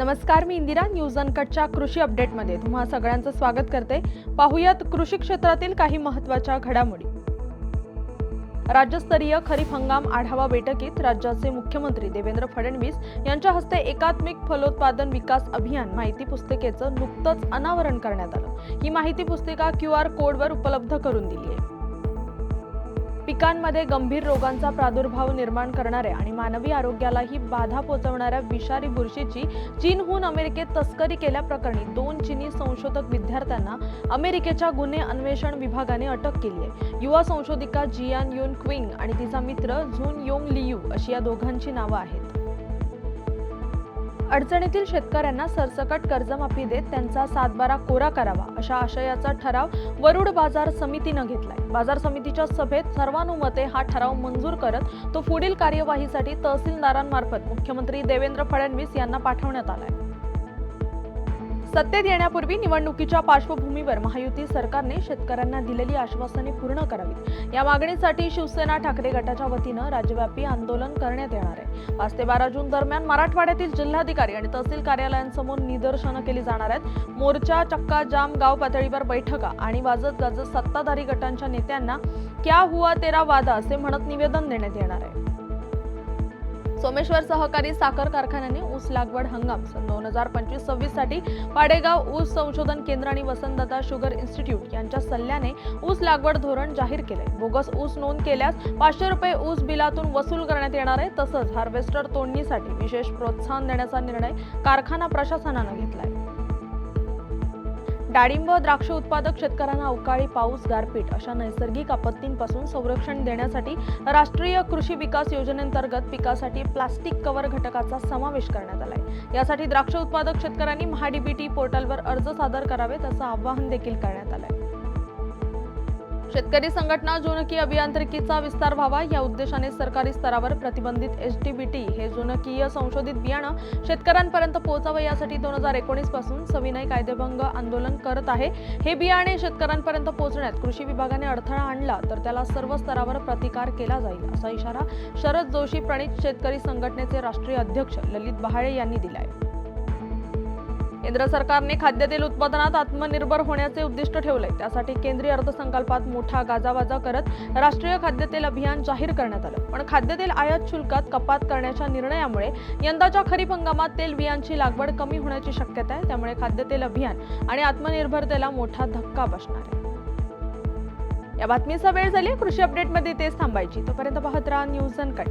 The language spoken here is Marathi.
नमस्कार मी इंदिरा न्यूज अनकटच्या कृषी अपडेटमध्ये. तुम्हा सगळ्यांचं स्वागत करते. पाहुयात कृषी क्षेत्रातील काही महत्त्वाच्या घडामोडी. राज्यस्तरीय खरीप हंगाम आढावा बैठकीत राज्याचे मुख्यमंत्री देवेंद्र फडणवीस यांच्या हस्ते एकात्मिक फलोत्पादन विकास अभियान माहिती पुस्तिकेचं नुकतंच अनावरण करण्यात आलं. ही माहिती पुस्तिका क्यू आर कोडवर उपलब्ध करून दिली आहे. पिकांमध्ये गंभीर रोगांचा प्रादुर्भाव निर्माण करणाऱ्या आणि मानवी आरोग्यालाही बाधा पोहोचवणाऱ्या विषारी बुरशीची चीनहून अमेरिकेत तस्करी केल्याप्रकरणी दोन चीनी संशोधक विद्यार्थ्यांना अमेरिकेच्या गुन्हे अन्वेषण विभागाने अटक केली आहे. युवा संशोधिका जियान युन क्विंग आणि तिचा मित्र झुन योंग लियू अशी या दोघांची नावं आहेत. अडचणीतील शेतकऱ्यांना सरसकट कर्जमाफी देत त्यांचा सातबारा कोरा करावा अशा आशयाचा ठराव वरुड बाजार समितीनं घेतलाय. बाजार समितीच्या सभेत सर्वानुमते हा ठराव मंजूर करत तो पुढील कार्यवाहीसाठी तहसीलदारांमार्फत मुख्यमंत्री देवेंद्र फडणवीस यांना पाठवण्यात आलाय. सत्तेत येण्यापूर्वी निवडणुकीच्या पार्श्वभूमीवर महायुती सरकारने शेतकऱ्यांना दिलेली आश्वासने पूर्ण करावीत या मागणीसाठी शिवसेना ठाकरे गटाच्या वतीनं राज्यव्यापी आंदोलन करण्यात येणार आहे. पाच ते बारा जून दरम्यान मराठवाड्यातील जिल्हाधिकारी आणि तहसील कार्यालयांसमोर निदर्शनं केली जाणार आहेत. मोर्चा चक्का जाम गाव पातळीवर बैठका आणि वाजत गाजत सत्ताधारी गटांच्या नेत्यांना क्या हुआ तेरा वादा असे म्हणत निवेदन देण्यात येणार आहे. सोमेश्वर सहकारी साखर कारखान्याने ऊस लागवड हंगाम. सन दोन हजार पंचवीस सव्वीससाठी पाडेगाव ऊस संशोधन केंद्र आणि वसंतदादा शुगर इन्स्टिट्यूट यांच्या सल्ल्याने ऊस लागवड धोरण जाहीर केले. बोगस ऊस नोंद केल्यास पाचशे रुपये ऊस बिलातून वसूल करण्यात येणार आहे. तसंच हार्वेस्टर तोडणीसाठी विशेष प्रोत्साहन देण्याचा निर्णय कारखाना प्रशासनानं घेतलाय. डाळिंब द्राक्ष उत्पादक शेतकऱ्यांना अवकाळी पाऊस गारपीट अशा नैसर्गिक आपत्तींपासून संरक्षण देण्यासाठी राष्ट्रीय कृषी विकास योजनेंतर्गत पिकासाठी प्लास्टिक कव्हर घटकाचा समावेश करण्यात आलाय. यासाठी द्राक्ष उत्पादक शेतकऱ्यांनी महाडीबीटी पोर्टलवर अर्ज सादर करावेत असं आवाहन देखील करण्यात आलंय. शेतकरी संघटना जुनकी अभियांत्रिकीचा विस्तार व्हावा या उद्देशाने सरकारी स्तरावर प्रतिबंधित एच डी बी टी हे जुनकीय संशोधित बियाणं शेतकऱ्यांपर्यंत पोहोचावं यासाठी दोन हजार एकोणीसपासून सविनय कायदेभंग आंदोलन करत आहे. हे बियाणे शेतकऱ्यांपर्यंत पोहोचण्यात कृषी विभागाने अडथळा आणला तर त्याला सर्व स्तरावर प्रतिकार केला जाईल असा इशारा शरद जोशी प्रणित शेतकरी संघटनेचे राष्ट्रीय अध्यक्ष ललित बहाळे यांनी दिलाय. केंद्र सरकारने खाद्यतेल उत्पादनात आत्मनिर्भर होण्याचे उद्दिष्ट ठेवले त्यासाठी केंद्रीय अर्थसंकल्पात मोठा गाजावाजा करत राष्ट्रीय खाद्यतेल अभियान जाहीर करण्यात आलं. पण खाद्यतेल आयात शुल्कात कपात करण्याच्या निर्णयामुळे यंदाच्या खरीप हंगामात तेल बियांची लागवड कमी होण्याची शक्यता आहे. त्यामुळे खाद्यतेल अभियान आणि आत्मनिर्भरतेला मोठा धक्का बसणार आहे. या बातमीचा वेळ झाली कृषी अपडेटमध्ये तेच थांबायची. तोपर्यंत पाहत राहा न्यूज अनकट